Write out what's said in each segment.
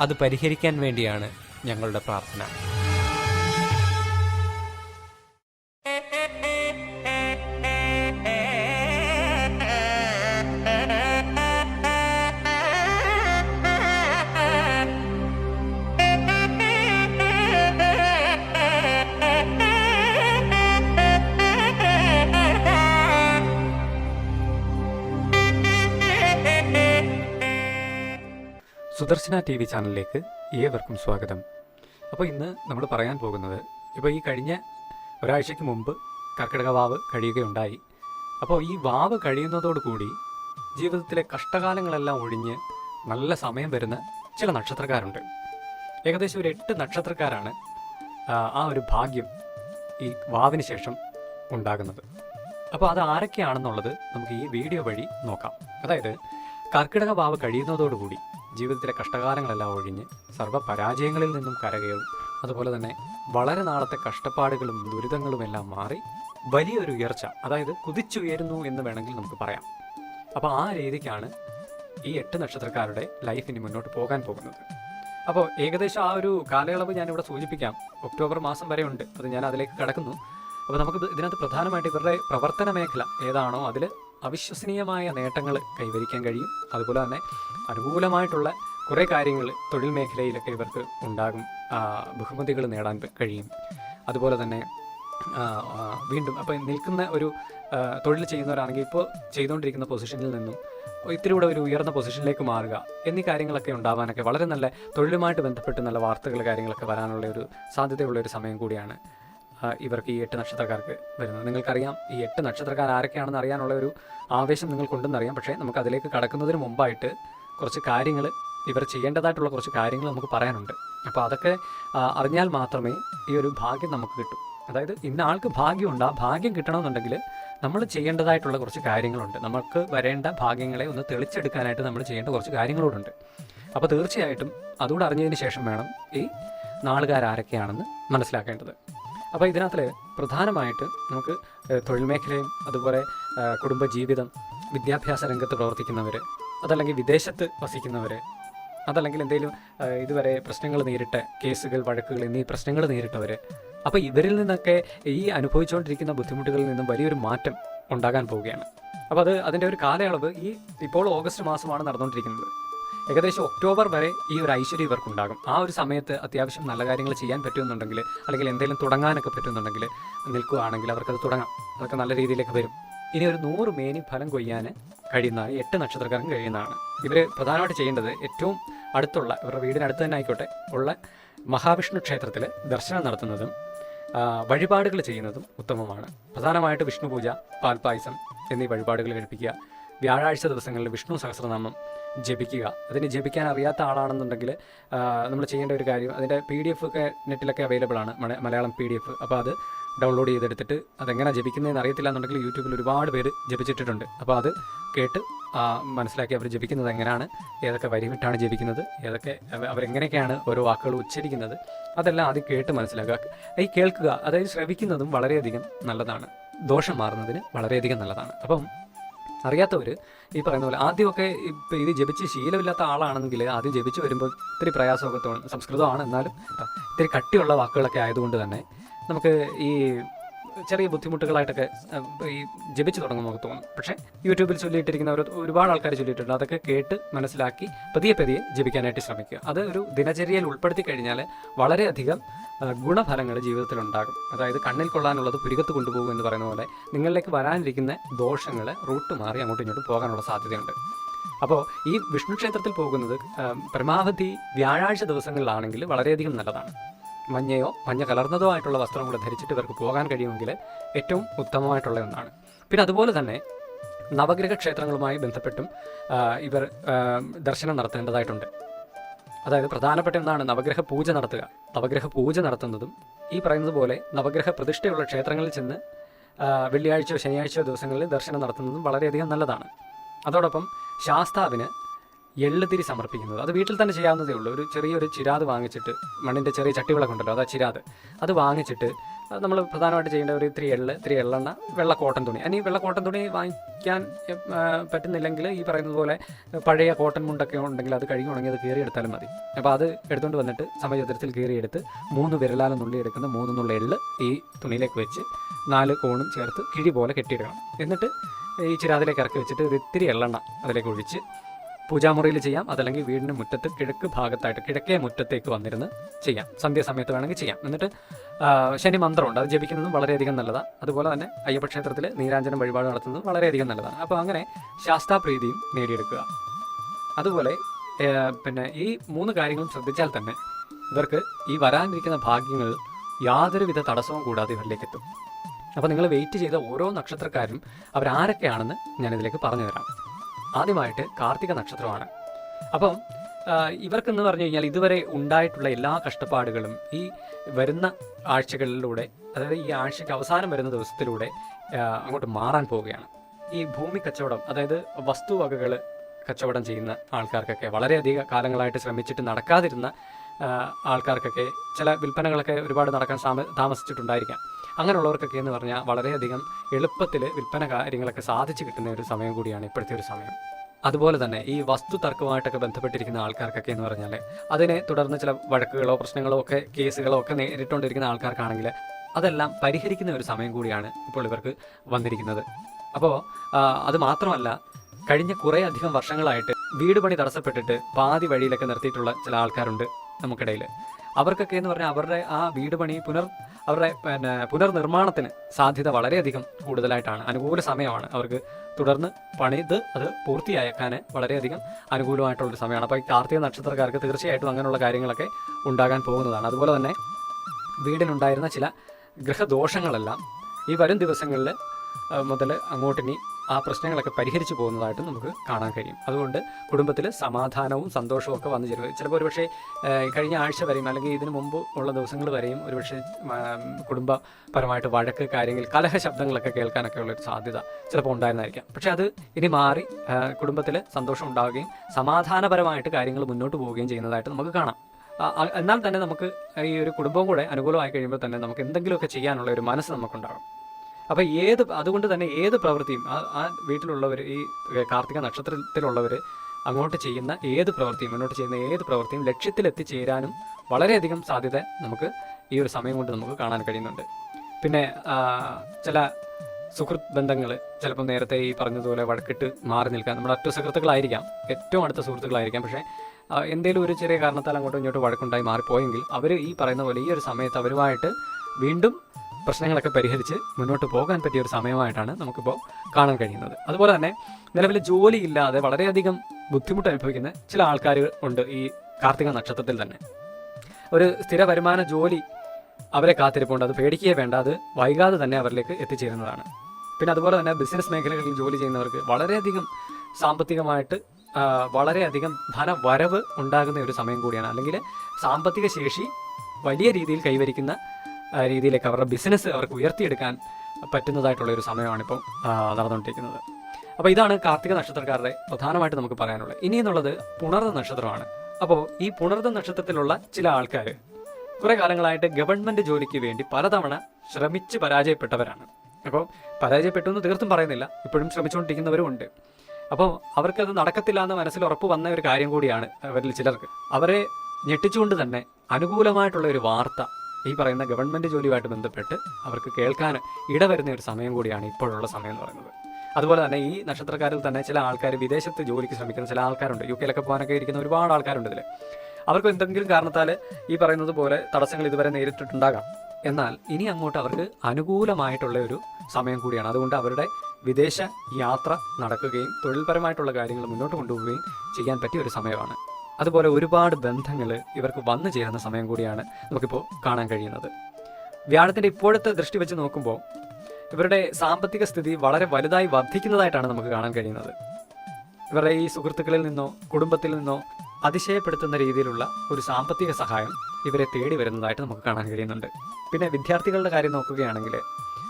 അത് പരിഹരിക്കാൻ വേണ്ടിയാണ് ഞങ്ങളുടെ പ്രാർത്ഥന. സുദർശന ടി വി ചാനലിലേക്ക് ഏവർക്കും സ്വാഗതം. അപ്പോൾ ഇന്ന് നമ്മൾ പറയാൻ പോകുന്നത് ഇപ്പോൾ ഈ കഴിഞ്ഞ ഒരാഴ്ചയ്ക്ക് മുമ്പ് കർക്കിടക വാവ് കഴിയുകയുണ്ടായി. അപ്പോൾ ഈ വാവ് കഴിയുന്നതോടുകൂടി ജീവിതത്തിലെ കഷ്ടകാലങ്ങളെല്ലാം ഒഴിഞ്ഞ് നല്ല സമയം വരുന്ന ചില നക്ഷത്രക്കാരുണ്ട്. ഏകദേശം ഒരു എട്ട് നക്ഷത്രക്കാരാണ് ആ, ഒരു ഭാഗ്യം ഈ വാവിന് ശേഷം ഉണ്ടാകുന്നത്. അപ്പോൾ അത് ആരൊക്കെയാണെന്നുള്ളത് നമുക്ക് ഈ വീഡിയോ വഴി നോക്കാം. അതായത് കർക്കിടക വാവ് കഴിയുന്നതോടുകൂടി ജീവിതത്തിലെ കഷ്ടകാലങ്ങളെല്ലാം ഒഴിഞ്ഞ് സർവ പരാജയങ്ങളിൽ നിന്നും കരകയറും. അതുപോലെ തന്നെ വളരെ നാളത്തെ കഷ്ടപ്പാടുകളും ദുരിതങ്ങളും എല്ലാം മാറി വലിയൊരു ഉയർച്ച അതായത് കുതിച്ചുയരുന്നു എന്ന് വേണമെങ്കിൽ നമുക്ക് പറയാം. അപ്പോൾ ആ രീതിക്കാണ് ഈ എട്ട് നക്ഷത്രക്കാരുടെ ലൈഫിന് മുന്നോട്ട് പോകാൻ പോകുന്നത്. അപ്പോൾ ഏകദേശം ആ ഒരു കാലയളവ് ഞാനിവിടെ സൂചിപ്പിക്കാം. ഒക്ടോബർ മാസം വരെ ഉണ്ട്. അത് ഞാൻ അതിലേക്ക് കടക്കുന്നു. അപ്പോൾ നമുക്ക് ഇത് ഇതിനകത്ത് പ്രധാനമായിട്ട് ഇവരുടെ പ്രവർത്തന മേഖല ഏതാണോ അതിൽ അവിശ്വസനീയമായ നേട്ടങ്ങൾ കൈവരിക്കാൻ കഴിയും. അതുപോലെ തന്നെ അനുകൂലമായിട്ടുള്ള കുറേ കാര്യങ്ങൾ തൊഴിൽ മേഖലയിലൊക്കെ ഇവർക്ക് ഉണ്ടാകും. ബഹുമതികൾ നേടാൻ കഴിയും. അതുപോലെ തന്നെ വീണ്ടും അപ്പോൾ നിൽക്കുന്ന ഒരു തൊഴിൽ ചെയ്യുന്നവരാണെങ്കിൽ ഇപ്പോൾ ചെയ്തുകൊണ്ടിരിക്കുന്ന പൊസിഷനിൽ നിന്നും ഇത്തിരി കൂടെ ഒരു ഉയർന്ന പൊസിഷനിലേക്ക് മാറുക എന്നീ കാര്യങ്ങളൊക്കെ ഉണ്ടാവാനൊക്കെ വളരെ നല്ല തൊഴിലുമായിട്ട് ബന്ധപ്പെട്ട് നല്ല വാർത്തകൾ കാര്യങ്ങളൊക്കെ വരാനുള്ള ഒരു സാധ്യതയുള്ള ഒരു സമയം കൂടിയാണ്. ഇവർക്ക് ഈ എട്ട് നക്ഷത്രക്കാർക്ക് വരുന്നത്. നിങ്ങൾക്കറിയാം ഈ എട്ട് നക്ഷത്രക്കാർ ആരൊക്കെയാണെന്ന് അറിയാനുള്ള ഒരു ആവേശം നിങ്ങൾക്കുണ്ടെന്നറിയാം. പക്ഷേ നമുക്ക് അതിലേക്ക് കടക്കുന്നതിന് മുമ്പായിട്ട് കുറച്ച് കാര്യങ്ങൾ ഇവർ ചെയ്യേണ്ടതായിട്ടുള്ള കുറച്ച് കാര്യങ്ങൾ നമുക്ക് പറയാനുണ്ട്. അപ്പോൾ അതൊക്കെ അറിഞ്ഞാൽ മാത്രമേ ഈ ഒരു ഭാഗ്യം നമുക്ക് കിട്ടൂ. അതായത് ഇന്ന ആൾക്ക് ഭാഗ്യമുണ്ട് ആ ഭാഗ്യം കിട്ടണമെന്നുണ്ടെങ്കിൽ നമ്മൾ ചെയ്യേണ്ടതായിട്ടുള്ള കുറച്ച് കാര്യങ്ങളുണ്ട്. നമുക്ക് വരേണ്ട ഭാഗ്യങ്ങളെ ഒന്ന് തെളിച്ചെടുക്കാനായിട്ട് നമ്മൾ ചെയ്യേണ്ട കുറച്ച് കാര്യങ്ങളോടുണ്ട്. അപ്പോൾ തീർച്ചയായിട്ടും അതുകൂടെ അറിഞ്ഞതിന് ശേഷം വേണം ഈ നാളുകാരാരൊക്കെയാണെന്ന് മനസ്സിലാക്കേണ്ടത്. അപ്പോൾ ഇതിനകത്തിൽ പ്രധാനമായിട്ട് നമുക്ക് തൊഴിൽ മേഖലയും അതുപോലെ കുടുംബജീവിതം വിദ്യാഭ്യാസ രംഗത്ത് പ്രവർത്തിക്കുന്നവർ അതല്ലെങ്കിൽ വിദേശത്ത് വസിക്കുന്നവർ അതല്ലെങ്കിൽ എന്തെങ്കിലും ഇതുവരെ പ്രശ്നങ്ങൾ നേരിട്ട കേസുകൾ വഴക്കുകൾ എന്നീ പ്രശ്നങ്ങൾ നേരിട്ടവർ അപ്പോൾ ഇവരിൽ നിന്നൊക്കെ ഈ അനുഭവിച്ചുകൊണ്ടിരിക്കുന്ന ബുദ്ധിമുട്ടുകളിൽ നിന്നും വലിയൊരു മാറ്റം ഉണ്ടാകാൻ പോവുകയാണ്. അപ്പോൾ അത് അതിന്റെ ഒരു കാലയളവ് ഈ ഇപ്പോൾ ഓഗസ്റ്റ് മാസമാണ് നടന്നുകൊണ്ടിരിക്കുന്നത് ഏകദേശം ഒക്ടോബർ വരെ ഈ ഒരു ഐശ്വര്യം ഇവർക്കുണ്ടാകും. ആ ഒരു സമയത്ത് അത്യാവശ്യം നല്ല കാര്യങ്ങൾ ചെയ്യാൻ പറ്റുമെന്നുണ്ടെങ്കിൽ അല്ലെങ്കിൽ എന്തെങ്കിലും തുടങ്ങാനൊക്കെ പറ്റുന്നുണ്ടെങ്കിൽ നിൽക്കുകയാണെങ്കിൽ അവർക്കത് തുടങ്ങാം. അതൊക്കെ നല്ല രീതിയിലേക്ക് വരും. ഇനി ഒരു നൂറ് മേനി ഫലം കൊയ്യാൻ കഴിയുന്ന എട്ട് നക്ഷത്രക്കാരൻ കഴിയുന്നതാണ്. ഇവർ പ്രധാനമായിട്ട് ചെയ്യേണ്ടത് ഏറ്റവും അടുത്തുള്ള ഇവരുടെ വീടിനടുത്ത് തന്നെ ആയിക്കോട്ടെ ഉള്ള മഹാവിഷ്ണു ക്ഷേത്രത്തിൽ ദർശനം നടത്തുന്നതും വഴിപാടുകൾ ചെയ്യുന്നതും ഉത്തമമാണ്. പ്രധാനമായിട്ട് വിഷ്ണു പൂജ പാൽപായസം എന്നീ വഴിപാടുകൾ കഴിപ്പിക്കുക. വ്യാഴാഴ്ച ദിവസങ്ങളിൽ വിഷ്ണു സഹസ്രനാമം ജപിക്കുക. അതിന് ജപിക്കാൻ അറിയാത്ത ആളാണെന്നുണ്ടെങ്കിൽ നമ്മൾ ചെയ്യേണ്ട ഒരു കാര്യം അതിന്റെ പി ഡി എഫ് ഒക്കെ നെറ്റിലൊക്കെ അവൈലബിൾ ആണ് മല- മലയാളം പി ഡി എഫ്. അപ്പോൾ അത് ഡൗൺലോഡ് ചെയ്തെടുത്തിട്ട് അതെങ്ങനെ ജപിക്കുന്നതെന്ന് അറിയത്തില്ല എന്നുണ്ടെങ്കിൽ യൂട്യൂബിൽ ഒരുപാട് പേര് ജപിച്ചിട്ടിട്ടുണ്ട്. അപ്പോൾ അത് കേട്ട് മനസ്സിലാക്കി അവർ ജപിക്കുന്നത് എങ്ങനെയാണ് ഏതൊക്കെ വരിവിട്ടാണ് ജപിക്കുന്നത് ഏതൊക്കെ അവ- അവരെങ്ങനെയൊക്കെയാണ് ഓരോ വാക്കുകൾ ഉച്ചരിക്കുന്നത് അതെല്ലാം ആദ്യം കേട്ട് മനസ്സിലാക്കുക. ഈ കേൾക്കുക അതായത് ശ്രവിക്കുന്നതും വളരെയധികം നല്ലതാണ്. ദോഷം മാറുന്നതിന് വളരെയധികം നല്ലതാണ്. അപ്പം അറിയാത്തവർ ഈ പറയുന്ന പോലെ ആദ്യമൊക്കെ ഇപ്പം ഇത് ജപിച്ച് ശീലമില്ലാത്ത ആളാണെങ്കിൽ ആദ്യം ജപിച്ച് വരുമ്പോൾ ഇത്തിരി പ്രയാസമൊക്കെ തോന്നും. സംസ്കൃതമാണ്. എന്നാലും ഇത്തിരി കട്ടിയുള്ള വാക്കുകളൊക്കെ ആയതുകൊണ്ട് തന്നെ നമുക്ക് ഈ ചെറിയ ബുദ്ധിമുട്ടുകളായിട്ടൊക്കെ ഈ ജപിച്ച് തുടങ്ങുമ്പോൾ നമുക്ക് തോന്നും. പക്ഷേ യൂട്യൂബിൽ ചൊല്ലിയിട്ടിരിക്കുന്ന ഒരു ഒരുപാട് ആൾക്കാർ ചൊല്ലിയിട്ടുണ്ട്. അതൊക്കെ കേട്ട് മനസ്സിലാക്കി പതിയെ പതിയെ ജപിക്കാനായിട്ട് ശ്രമിക്കുക. അത് ഒരു ദിനചര്യയിൽ ഉൾപ്പെടുത്തി കഴിഞ്ഞാൽ വളരെയധികം ഗുണഫലങ്ങൾ ജീവിതത്തിൽ ഉണ്ടാകും അതായത് കണ്ണിൽ കൊള്ളാനുള്ളത് പുരികത്ത് കൊണ്ടുപോകും എന്ന് പറയുന്ന പോലെ നിങ്ങളിലേക്ക് വരാനിരിക്കുന്ന ദോഷങ്ങൾ റൂട്ട് മാറി അങ്ങോട്ടും ഇങ്ങോട്ടും പോകാനുള്ള സാധ്യതയുണ്ട്. അപ്പോൾ ഈ വിഷ്ണു ക്ഷേത്രത്തിൽ പോകുന്നത് പരമാവധി വ്യാഴാഴ്ച ദിവസങ്ങളിലാണെങ്കിൽ വളരെയധികം നല്ലതാണ്. മഞ്ഞയോ മഞ്ഞ കലർന്നതോ ആയിട്ടുള്ള വസ്ത്രം കൂടെ ധരിച്ചിട്ട് ഇവർക്ക് പോകാൻ കഴിയുമെങ്കിൽ ഏറ്റവും ഉത്തമമായിട്ടുള്ള ഒന്നാണ്. പിന്നെ അതുപോലെ തന്നെ നവഗ്രഹ ക്ഷേത്രങ്ങളുമായി ബന്ധപ്പെട്ടും ഇവർ ദർശനം നടത്തേണ്ടതായിട്ടുണ്ട്. അതായത് പ്രധാനപ്പെട്ട എന്താണ്? നവഗ്രഹ പൂജ നടത്തുക. നവഗ്രഹ പൂജ നടത്തുന്നതും ഈ പറയുന്നത് പോലെ നവഗ്രഹ പ്രതിഷ്ഠയുള്ള ക്ഷേത്രങ്ങളിൽ ചെന്ന് വെള്ളിയാഴ്ചയോ ശനിയാഴ്ചയോ ദിവസങ്ങളിൽ ദർശനം നടത്തുന്നതും വളരെയധികം നല്ലതാണ്. അതോടൊപ്പം ശാസ്താവിന് എള്ളുതിരി സമർപ്പിക്കുന്നത്. അത് വീട്ടിൽ തന്നെ ചെയ്യാവുന്നതേ ഉള്ളൂ. ഒരു ചെറിയൊരു ചിരാത് വാങ്ങിച്ചിട്ട് മണ്ണിന്റെ ചെറിയ ചട്ടിവിളക്കുണ്ടല്ലോ അതാ ചിരാത്. അത് വാങ്ങിച്ചിട്ട് നമ്മൾ പ്രധാനമായിട്ട് ചെയ്യേണ്ട ഒരു ത്രീ എള്ള് ത്രീ എള്ളെണ്ണ വെള്ള കോട്ടൺ തുണി. ഇനി വെള്ള കോട്ടൺ തുണി വാങ്ങിക്കാൻ പറ്റുന്നില്ലെങ്കിൽ ഈ പറയുന്നത് പോലെ പഴയ കോട്ടൺ മുണ്ടൊക്കെ ഉണ്ടെങ്കിൽ അത് കഴുകി ഉണങ്ങി അത് കീറി എടുത്താലും മതി. അപ്പോൾ അത് എടുത്തുകൊണ്ട് വന്നിട്ട് സമചതുരത്തിൽ കീറിയെടുത്ത് മൂന്ന് വിരലാലും നുള്ളി എടുക്കുന്ന മൂന്ന് നുള്ള എള്ള് ഈ തുണിയിലേക്ക് വെച്ച് നാല് കോണും ചേർത്ത് കിഴി പോലെ കെട്ടിയിടണം. എന്നിട്ട് ഈ ചിരാതിലേക്ക് ഇറക്കി വെച്ചിട്ട് ഒരു ഇത്തിരി എള്ളെണ്ണ അതിലേക്ക് ഒഴിച്ച് പൂജാമുറിയിൽ ചെയ്യാം. അതല്ലെങ്കിൽ വീടിന്റെ മുറ്റത്ത് കിഴക്ക് ഭാഗത്തായിട്ട് കിഴക്കേ മുറ്റത്തേക്ക് വന്നിരുന്ന് ചെയ്യാം. സന്ധ്യാസമയത്ത് വേണമെങ്കിൽ ചെയ്യാം. എന്നിട്ട് ശനി മന്ത്രമുണ്ട്. അത് ജപിക്കുന്നതും വളരെയധികം നല്ലതാണ് അതുപോലെ തന്നെ അയ്യപ്പ ക്ഷേത്രത്തിൽ നീരാഞ്ജനം വഴിപാട് നടത്തുന്നതും വളരെയധികം നല്ലതാണ് അപ്പോൾ അങ്ങനെ ശാസ്താപ്രീതിയും നേടിയെടുക്കുക. അതുപോലെ പിന്നെ ഈ മൂന്ന് കാര്യങ്ങളും ശ്രദ്ധിച്ചാൽ തന്നെ ഇവർക്ക് ഈ വരാനിരിക്കുന്ന ഭാഗ്യങ്ങൾ യാതൊരുവിധ തടസ്സവും കൂടാതെ ഇവരിലേക്ക് എത്തും. അപ്പോൾ നിങ്ങൾ വെയിറ്റ് ചെയ്ത ഓരോ നക്ഷത്രക്കാരും അവരാരൊക്കെയാണെന്ന് ഞാനിതിലേക്ക് പറഞ്ഞു തരാം. ആദ്യമായിട്ട് കാർത്തിക നക്ഷത്രമാണ്. അപ്പം ഇവർക്കെന്ന് പറഞ്ഞു കഴിഞ്ഞാൽ ഇതുവരെ ഉണ്ടായിട്ടുള്ള എല്ലാ കഷ്ടപ്പാടുകളും ഈ വരുന്ന ആഴ്ചകളിലൂടെ അതായത് ഈ ആഴ്ചയ്ക്ക് അവസാനം വരുന്ന ദിവസത്തിലൂടെ അങ്ങോട്ട് മാറാൻ പോവുകയാണ്. ഈ ഭൂമി കച്ചവടം അതായത് വസ്തുവകകൾ കച്ചവടം ചെയ്യുന്ന ആൾക്കാർക്കൊക്കെ വളരെയധികം കാലങ്ങളായിട്ട് ശ്രമിച്ചിട്ട് നടക്കാതിരുന്ന ആൾക്കാർക്കൊക്കെ ചില വിൽപ്പനകളൊക്കെ ഒരുപാട് നടക്കാൻ താമസിച്ചിട്ടുണ്ടായിരിക്കാം. അങ്ങനെയുള്ളവർക്കൊക്കെ എന്ന് പറഞ്ഞാൽ വളരെയധികം എളുപ്പത്തിൽ വിൽപ്പന കാര്യങ്ങളൊക്കെ സാധിച്ചു കിട്ടുന്ന ഒരു സമയം കൂടിയാണ് ഇപ്പോഴത്തെ ഒരു സമയം. അതുപോലെ തന്നെ ഈ വസ്തു തർക്കമായിട്ടൊക്കെ ബന്ധപ്പെട്ടിരിക്കുന്ന ആൾക്കാർക്കൊക്കെ എന്ന് പറഞ്ഞാൽ അതിനെ തുടർന്ന് ചില വഴക്കുകളോ പ്രശ്നങ്ങളോ ഒക്കെ കേസുകളോ ഒക്കെ നേരിട്ടുകൊണ്ടിരിക്കുന്ന ആൾക്കാർക്കാണെങ്കിൽ അതെല്ലാം പരിഹരിക്കുന്ന ഒരു സമയം കൂടിയാണ് ഇപ്പോൾ ഇവർക്ക് വന്നിരിക്കുന്നത്. അപ്പോൾ അത് മാത്രമല്ല കഴിഞ്ഞ കുറേ അധികം വർഷങ്ങളായിട്ട് വീട് പണി തടസ്സപ്പെട്ടിട്ട് പാതി വഴിയിലൊക്കെ നിർത്തിയിട്ടുള്ള ചില ആൾക്കാരുണ്ട്. നമുക്കിടയിൽ അവർക്കൊക്കെ എന്ന് പറഞ്ഞാൽ അവരുടെ ആ വീട് പണി പുനർ അവരുടെ പിന്നെ പുനർനിർമ്മാണത്തിന് സാധ്യത വളരെയധികം കൂടുതലായിട്ടാണ്. അനുകൂല സമയമാണ് അവർക്ക് തുടർന്ന് പണിത് അത് പൂർത്തിയാക്കാൻ വളരെയധികം അനുകൂലമായിട്ടുള്ളൊരു സമയമാണ്. അപ്പോൾ ഈ കാർത്തിക നക്ഷത്രക്കാർക്ക് തീർച്ചയായിട്ടും അങ്ങനെയുള്ള കാര്യങ്ങളൊക്കെ ഉണ്ടാകാൻ പോകുന്നതാണ്. അതുപോലെ തന്നെ വീടിനുണ്ടായിരുന്ന ചില ഗ്രഹദോഷങ്ങളെല്ലാം ഈ വരും ദിവസങ്ങളിൽ മുതൽ അങ്ങോട്ടിനി ആ പ്രശ്നങ്ങളൊക്കെ പരിഹരിച്ചു പോകുന്നതായിട്ട് നമുക്ക് കാണാൻ കഴിയും. അതുകൊണ്ട് കുടുംബത്തിൽ സമാധാനവും സന്തോഷവും ഒക്കെ വന്നു ചേരുക ചിലപ്പോൾ ഒരുപക്ഷെ കഴിഞ്ഞ ആഴ്ച വരെയും അല്ലെങ്കിൽ ഇതിനു മുമ്പ് ഉള്ള ദിവസങ്ങൾ വരെയും ഒരുപക്ഷെ കുടുംബപരമായിട്ട് വഴക്ക് കാര്യങ്ങൾ കലഹ ശബ്ദങ്ങളൊക്കെ കേൾക്കാനൊക്കെ ഉള്ള ഒരു സാധ്യത ചിലപ്പോൾ ഉണ്ടായിരുന്നായിരിക്കാം. പക്ഷെ അത് ഇനി മാറി കുടുംബത്തിൽ സന്തോഷം ഉണ്ടാവുകയും സമാധാനപരമായിട്ട് കാര്യങ്ങൾ മുന്നോട്ട് പോവുകയും ചെയ്യുന്നതായിട്ട് നമുക്ക് കാണാം. എന്നാൽ തന്നെ നമുക്ക് ഈ ഒരു കുടുംബം കൂടെ അനുകൂലമായി കഴിയുമ്പോൾ തന്നെ നമുക്ക് എന്തെങ്കിലുമൊക്കെ ചെയ്യാനുള്ള ഒരു മനസ്സ് നമുക്കുണ്ടാകും. അപ്പോൾ ഏത് അതുകൊണ്ട് തന്നെ ഏത് പ്രവൃത്തിയും ആ വീട്ടിലുള്ളവർ ഈ കാർത്തിക നക്ഷത്രത്തിലുള്ളവർ അങ്ങോട്ട് ചെയ്യുന്ന ഏത് പ്രവൃത്തിയും മുന്നോട്ട് ചെയ്യുന്ന ഏത് പ്രവൃത്തിയും ലക്ഷ്യത്തിലെത്തിച്ചേരാനും വളരെയധികം സാധ്യത നമുക്ക് ഈ ഒരു സമയം കൊണ്ട് നമുക്ക് കാണാൻ കഴിയുന്നുണ്ട്. പിന്നെ ചില സുഹൃത്ത് ബന്ധങ്ങൾ ചിലപ്പോൾ നേരത്തെ ഈ പറഞ്ഞതുപോലെ വഴക്കിട്ട് മാറി നിൽക്കാൻ നമ്മുടെ അറ്റ സുഹൃത്തുക്കളായിരിക്കാം ഏറ്റവും അടുത്ത സുഹൃത്തുക്കളായിരിക്കാം. പക്ഷേ എന്തെങ്കിലും ഒരു ചെറിയ കാരണത്താൽ അങ്ങോട്ടും ഇങ്ങോട്ടും വഴക്കുണ്ടായി മാറിപ്പോയെങ്കിൽ അവർ ഈ പറയുന്ന പോലെ ഈ ഒരു സമയത്ത് അവരുമായിട്ട് വീണ്ടും പ്രശ്നങ്ങളൊക്കെ പരിഹരിച്ച് മുന്നോട്ട് പോകാൻ പറ്റിയ ഒരു സമയമായിട്ടാണ് നമുക്കിപ്പോൾ കാണാൻ കഴിയുന്നത്. അതുപോലെ തന്നെ നിലവിലെ ജോലി ഇല്ലാതെ വളരെയധികം ബുദ്ധിമുട്ട് അനുഭവിക്കുന്ന ചില ആൾക്കാർ ഉണ്ട് ഈ കാർത്തിക നക്ഷത്രത്തിൽ തന്നെ. ഒരു സ്ഥിര വരുമാന ജോലി അവരെ കാത്തിരിപ്പുണ്ട്. അത് പേടിക്കുകയേ വേണ്ട. അത് വൈകാതെ തന്നെ അവരിലേക്ക് എത്തിച്ചേരുന്നതാണ്. പിന്നെ അതുപോലെ തന്നെ ബിസിനസ് മേഖലകളിൽ ജോലി ചെയ്യുന്നവർക്ക് വളരെയധികം സാമ്പത്തികമായിട്ട് വളരെയധികം ധനവരവ് ഉണ്ടാകുന്ന ഒരു സമയം കൂടിയാണ്. അല്ലെങ്കിൽ സാമ്പത്തിക ശേഷി വലിയ രീതിയിൽ കൈവരിക്കുന്ന രീതിയിലേക്ക് അവരുടെ ബിസിനസ് അവർക്ക് ഉയർത്തിയെടുക്കാൻ പറ്റുന്നതായിട്ടുള്ള ഒരു സമയമാണ് ഇപ്പോൾ നടന്നുകൊണ്ടിരിക്കുന്നത്. അപ്പോൾ ഇതാണ് കാർത്തിക നക്ഷത്രക്കാരുടെ പ്രധാനമായിട്ട് നമുക്ക് പറയാനുള്ളത്. ഇനി എന്നുള്ളത് പുണർന്ന നക്ഷത്രമാണ്. അപ്പോൾ ഈ പുണർദ നക്ഷത്രത്തിലുള്ള ചില ആൾക്കാർ കുറേ കാലങ്ങളായിട്ട് ഗവൺമെന്റ് ജോലിക്ക് വേണ്ടി പലതവണ ശ്രമിച്ച് പരാജയപ്പെട്ടവരാണ്. അപ്പോൾ പരാജയപ്പെട്ടു എന്ന് തീർത്തും പറയുന്നില്ല ഇപ്പോഴും ശ്രമിച്ചുകൊണ്ടിരിക്കുന്നവരും ഉണ്ട്. അപ്പോൾ അവർക്കത് നടക്കത്തില്ല എന്ന മനസ്സിൽ ഉറപ്പ് വന്ന ഒരു കാര്യം കൂടിയാണ് അവരിൽ ചിലർക്ക്. അവരെ ഞെട്ടിച്ചുകൊണ്ട് തന്നെ അനുകൂലമായിട്ടുള്ള ഒരു വാർത്ത ഈ പറയുന്ന ഗവൺമെന്റ് ജോലിയുമായിട്ട് ബന്ധപ്പെട്ട് അവർക്ക് കേൾക്കാൻ ഇടവരുന്ന ഒരു സമയം കൂടിയാണ് ഇപ്പോഴുള്ള സമയം എന്ന് പറയുന്നത്. അതുപോലെ തന്നെ ഈ നക്ഷത്രക്കാരിൽ തന്നെ ചില ആൾക്കാർ വിദേശത്ത് ജോലിക്ക് ശ്രമിക്കുന്ന ചില ആൾക്കാരുണ്ട്. യു കെയിലൊക്കെ പോകാനൊക്കെ ഇരിക്കുന്ന ഒരുപാട് ആൾക്കാരുണ്ട് ഇതിൽ അവർക്ക് എന്തെങ്കിലും കാരണത്താൽ ഈ പറയുന്നത് പോലെ തടസ്സങ്ങൾ ഇതുവരെ നേരിട്ടിട്ടുണ്ടാകാം. എന്നാൽ ഇനി അങ്ങോട്ട് അവർക്ക് അനുകൂലമായിട്ടുള്ള ഒരു സമയം കൂടിയാണ്. അതുകൊണ്ട് അവരുടെ വിദേശ യാത്ര നടക്കുകയും തൊഴിൽപരമായിട്ടുള്ള കാര്യങ്ങൾ മുന്നോട്ട് കൊണ്ടുപോവുകയും ചെയ്യാൻ പറ്റിയ ഒരു സമയമാണ്. അതുപോലെ ഒരുപാട് ബന്ധങ്ങൾ ഇവർക്ക് വന്നു ചേരുന്ന സമയം കൂടിയാണ് നമുക്കിപ്പോൾ കാണാൻ കഴിയുന്നത്. വ്യാഴത്തിന്റെ ഇപ്പോഴത്തെ ദൃഷ്ടി വെച്ച് നോക്കുമ്പോൾ ഇവരുടെ സാമ്പത്തിക സ്ഥിതി വളരെ വലുതായി വർദ്ധിക്കുന്നതായിട്ടാണ് നമുക്ക് കാണാൻ കഴിയുന്നത്. ഇവരുടെ ഈ സുഹൃത്തുക്കളിൽ നിന്നോ കുടുംബത്തിൽ നിന്നോ അതിശയപ്പെടുത്തുന്ന രീതിയിലുള്ള ഒരു സാമ്പത്തിക സഹായം ഇവരെ തേടി വരുന്നതായിട്ട് നമുക്ക് കാണാൻ കഴിയുന്നുണ്ട്. പിന്നെ വിദ്യാർത്ഥികളുടെ കാര്യം നോക്കുകയാണെങ്കിൽ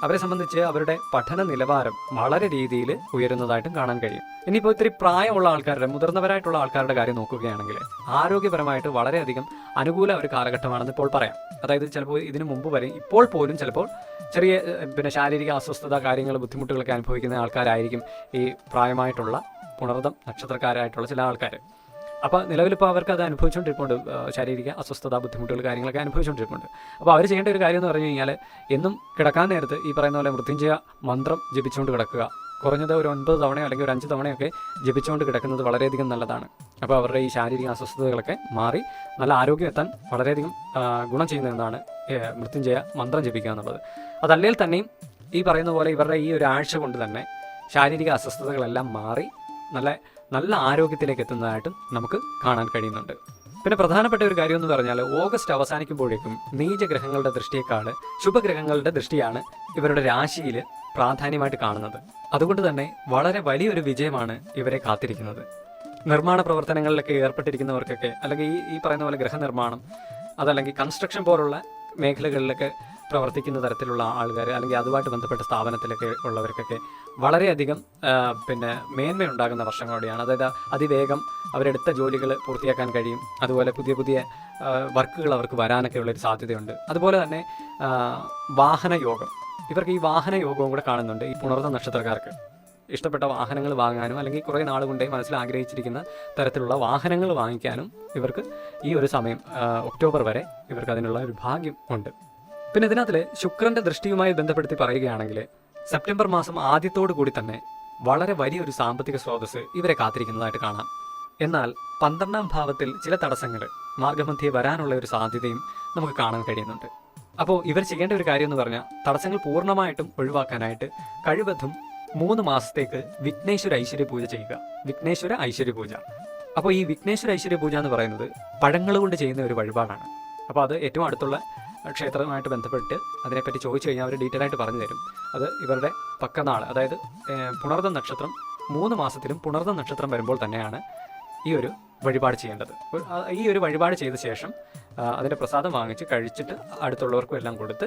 അവരെ സംബന്ധിച്ച് അവരുടെ പഠന നിലവാരം വളരെ രീതിയിൽ ഉയരുന്നതായിട്ടും കാണാൻ കഴിയും. ഇനിയിപ്പോൾ ഇത്തിരി പ്രായമുള്ള ആൾക്കാരുടെ മുതിർന്നവരായിട്ടുള്ള ആൾക്കാരുടെ കാര്യം നോക്കുകയാണെങ്കിൽ ആരോഗ്യപരമായിട്ട് വളരെയധികം അനുകൂല ഒരു കാലഘട്ടമാണെന്ന് ഇപ്പോൾ പറയാം. അതായത് ചിലപ്പോൾ ഇതിനു മുമ്പ് വരെ ഇപ്പോൾ പോലും ചിലപ്പോൾ ചെറിയ പിന്നെ ശാരീരിക അസ്വസ്ഥത കാര്യങ്ങൾ ബുദ്ധിമുട്ടുകളൊക്കെ അനുഭവിക്കുന്ന ആൾക്കാരായിരിക്കും ഈ പ്രായമായിട്ടുള്ള പുണർദം നക്ഷത്രക്കാരായിട്ടുള്ള ചില ആൾക്കാർ അപ്പോൾ നിലവിലിപ്പോൾ അവർക്ക് അത് അനുഭവിച്ചുകൊണ്ടിരിപ്പുണ്ട് ശാരീരിക അസ്വസ്ഥത ബുദ്ധിമുട്ടുകൾ കാര്യങ്ങളൊക്കെ അനുഭവിച്ചുകൊണ്ടിരിപ്പുണ്ട് അപ്പോൾ അവർ ചെയ്യേണ്ട ഒരു കാര്യം എന്ന് പറഞ്ഞു കഴിഞ്ഞാൽ എന്നും കിടക്കാൻ നേരത്ത് ഈ പറയുന്ന പോലെ മൃത്യുഞ്ജയ മന്ത്രം ജപിച്ചുകൊണ്ട് കിടക്കുക. കുറഞ്ഞത് ഒരു ഒൻപത് തവണയോ അല്ലെങ്കിൽ ഒരു അഞ്ച് തവണയൊക്കെ ജപിച്ചുകൊണ്ട് കിടക്കുന്നത് വളരെയധികം നല്ലതാണ്. അപ്പോൾ അവരുടെ ഈ ശാരീരിക അസ്വസ്ഥതകളൊക്കെ മാറി നല്ല ആരോഗ്യം എത്താൻ വളരെയധികം ഗുണം ചെയ്യുന്നതാണ് മൃത്യുഞ്ജയ മന്ത്രം ജപിക്കുക എന്നുള്ളത്. അതല്ലെങ്കിൽ തന്നെയും ഈ പറയുന്ന പോലെ ഇവരുടെ ഈ ഒരു ആഴ്ച കൊണ്ട് തന്നെ ശാരീരിക അസ്വസ്ഥതകളെല്ലാം മാറി നല്ല നല്ല ആരോഗ്യത്തിലേക്ക് എത്തുന്നതായിട്ടും നമുക്ക് കാണാൻ കഴിയുന്നുണ്ട്. പിന്നെ പ്രധാനപ്പെട്ട ഒരു കാര്യം എന്ന് പറഞ്ഞാൽ ഓഗസ്റ്റ് അവസാനിക്കുമ്പോഴേക്കും നീചഗ്രഹങ്ങളുടെ ദൃഷ്ടിയേക്കാൾ ശുഭഗ്രഹങ്ങളുടെ ദൃഷ്ടിയാണ് ഇവരുടെ രാശിയിൽ പ്രാധാന്യമായിട്ട് കാണുന്നത്. അതുകൊണ്ട് തന്നെ വളരെ വലിയൊരു വിജയമാണ് ഇവരെ കാത്തിരിക്കുന്നത്. നിർമ്മാണ പ്രവർത്തനങ്ങളിലൊക്കെ ഏർപ്പെട്ടിരിക്കുന്നവർക്കൊക്കെ അല്ലെങ്കിൽ ഈ പറയുന്ന പോലെ ഗൃഹനിർമ്മാണം അതല്ലെങ്കിൽ കൺസ്ട്രക്ഷൻ പോലുള്ള മേഖലകളിലൊക്കെ പ്രവർത്തിക്കുന്ന തരത്തിലുള്ള ആൾക്കാർ അല്ലെങ്കിൽ അതുമായിട്ട് ബന്ധപ്പെട്ട സ്ഥാപനത്തിലൊക്കെ ഉള്ളവർക്കൊക്കെ വളരെയധികം പിന്നെ മേന്മയുണ്ടാകുന്ന വർഷങ്ങളോടെയാണ്. അതായത് അതിവേഗം അവരെടുത്ത ജോലികൾ പൂർത്തിയാക്കാൻ കഴിയും. അതുപോലെ പുതിയ പുതിയ വർക്കുകൾ അവർക്ക് വരാനൊക്കെ ഉള്ളൊരു സാധ്യതയുണ്ട്. അതുപോലെ തന്നെ വാഹന യോഗം ഇവർക്ക് ഈ വാഹന യോഗവും കൂടെ കാണുന്നുണ്ട് ഈ പുണർന്ന നക്ഷത്രക്കാർക്ക്. ഇഷ്ടപ്പെട്ട വാഹനങ്ങൾ വാങ്ങാനും അല്ലെങ്കിൽ കുറേ നാൾ കൊണ്ടേ മനസ്സിൽ ആഗ്രഹിച്ചിരിക്കുന്ന തരത്തിലുള്ള വാഹനങ്ങൾ വാങ്ങിക്കാനും ഇവർക്ക് ഈ ഒരു സമയം ഒക്ടോബർ വരെ ഇവർക്ക് അതിനുള്ള ഒരു ഭാഗ്യം ഉണ്ട്. പിന്നെ ഇതിനകത്തിൽ ശുക്രന്റെ ദൃഷ്ടിയുമായി ബന്ധപ്പെടുത്തി പറയുകയാണെങ്കിൽ സെപ്റ്റംബർ മാസം ആദ്യത്തോടു കൂടി തന്നെ വളരെ വലിയൊരു സാമ്പത്തിക സ്രോതസ് ഇവരെ കാത്തിരിക്കുന്നതായിട്ട് കാണാം. എന്നാൽ പന്ത്രണ്ടാം ഭാവത്തിൽ ചില തടസ്സങ്ങൾ മാർഗമധ്യേ വരാനുള്ള ഒരു സാധ്യതയും നമുക്ക് കാണാൻ കഴിയുന്നുണ്ട്. അപ്പോൾ ഇവർ ചെയ്യേണ്ട ഒരു കാര്യം എന്ന് പറഞ്ഞാൽ തടസ്സങ്ങൾ പൂർണമായിട്ടും ഒഴിവാക്കാനായിട്ട് കഴിവതും മൂന്ന് മാസത്തേക്ക് വിഘ്നേശ്വര ഐശ്വര്യ പൂജ ചെയ്യുക. വിഘ്നേശ്വര ഐശ്വര്യ പൂജ. അപ്പോൾ ഈ വിഘ്നേശ്വര ഐശ്വര്യ പൂജ എന്ന് പറയുന്നത് പഴങ്ങൾ കൊണ്ട് ചെയ്യുന്ന ഒരു വഴിപാടാണ്. അപ്പോൾ അത് ഏറ്റവും അടുത്തുള്ള ക്ഷേത്രവുമായിട്ട് ബന്ധപ്പെട്ട് അതിനെപ്പറ്റി ചോദിച്ചു കഴിഞ്ഞാൽ അവർ ഡീറ്റെയിൽ ആയിട്ട് പറഞ്ഞു തരും. അത് ഇവരുടെ പക്കനാൾ അതായത് ഏഹ്, നക്ഷത്രം മൂന്ന് മാസത്തിലും പുണർദ നക്ഷത്രം വരുമ്പോൾ തന്നെയാണ് ഈ ഒരു വഴിപാട് ചെയ്യേണ്ടത്. ഈ ഒരു വഴിപാട് ചെയ്ത ശേഷം അതിന്റെ പ്രസാദം വാങ്ങിച്ച് കഴിച്ചിട്ട് അടുത്തുള്ളവർക്കും എല്ലാം കൊടുത്ത്